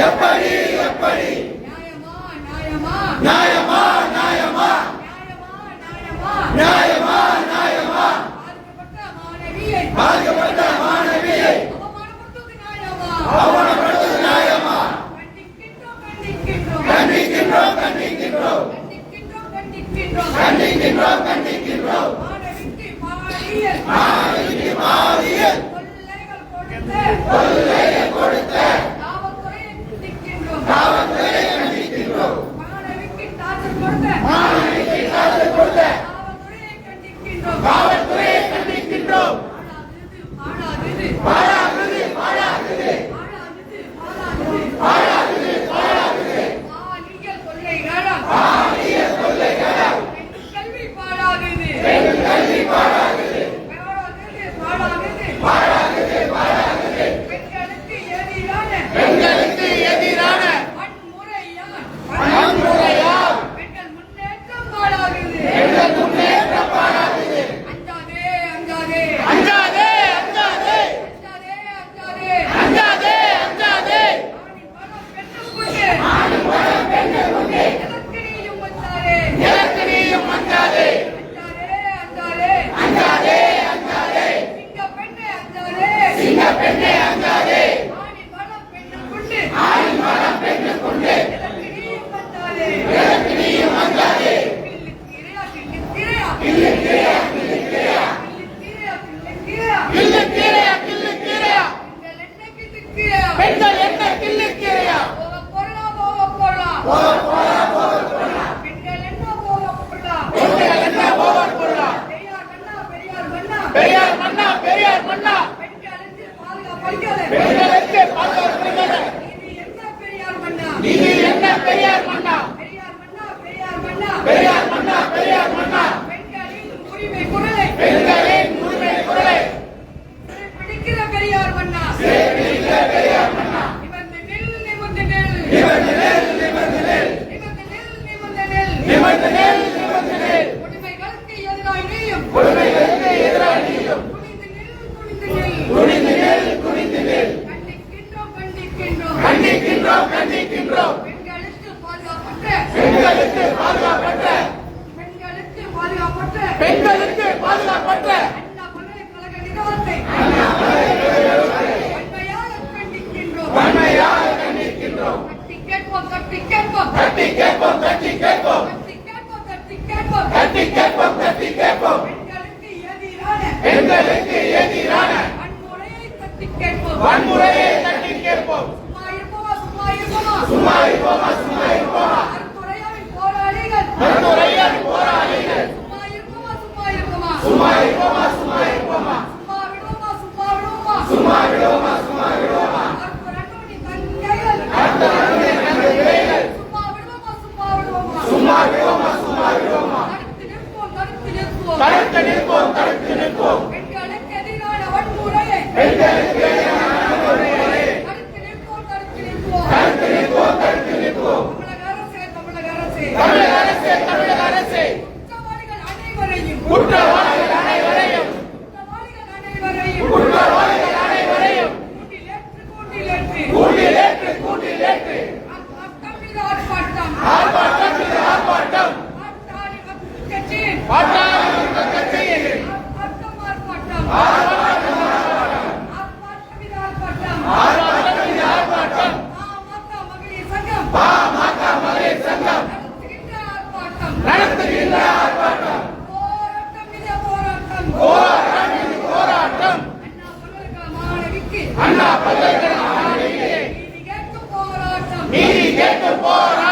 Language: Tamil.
எப்படி எப்படி? நியாயமா நியாயமா? நியாயமா நியாயமா? பாதிக்கப்பட்ட மாணவியை அவமானப்படுத்துவது நியாயமா? கண்டிக்கின்றோம் கண்டிக்கின்றோம். கண்டிக்கின்றோம் கண்டிக்கின்றோம். மாணவிக்கு மாறியல் மாறியல் கொள்ளைகள் கொடுத்து Power. Yeah. One. பெண்களுக்கு பாதுகாப்பற்ற வன்மையாக கண்டிக்கின்றோம் கட்டி கேட்போம் கட்டி கேட்போம். கட்டி கேட்போம் கட்டி கேட்போம். கட்டி கேட்போம் கட்டி கேட்போம். எங்களுக்கு எதிரான வன்முறையை தட்டி கேட்போம். சும்மா இருப்போமா சும்மா இருப்போமா? வன்முறையால் போராளிகள். சும்மா இருப்போமா சும்மா இருப்போமா? சும்மா விடுவோமா சும்மா விடுவோமா? சும்மா விடுவோமா சும்மா விடுவோமா? தடுத்து நிற்போம் அண்ணா பல்கலைக்கழக நீதி கேட்டு போராட்டம். நீதி கேட்டு போராட்டம்.